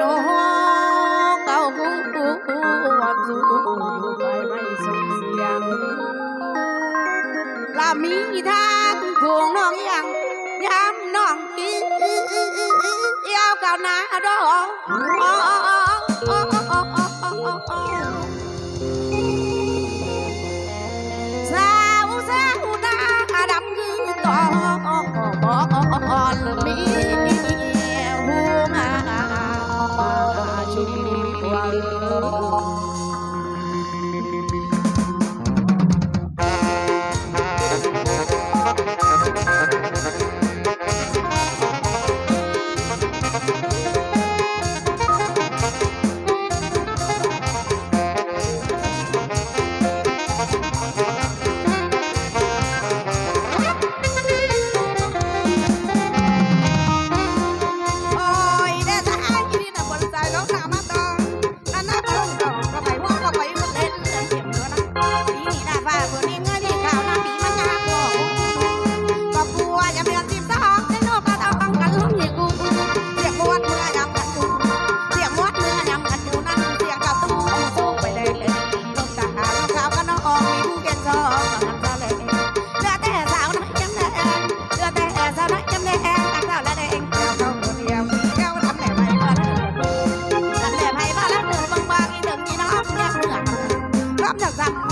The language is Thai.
น้องเอาผู้งวามสูงไปไม่สุงเสียงลามีทางผูงน้องยังยามน้องกินเอ้ยาวกับนาดอก one. 咱们的三。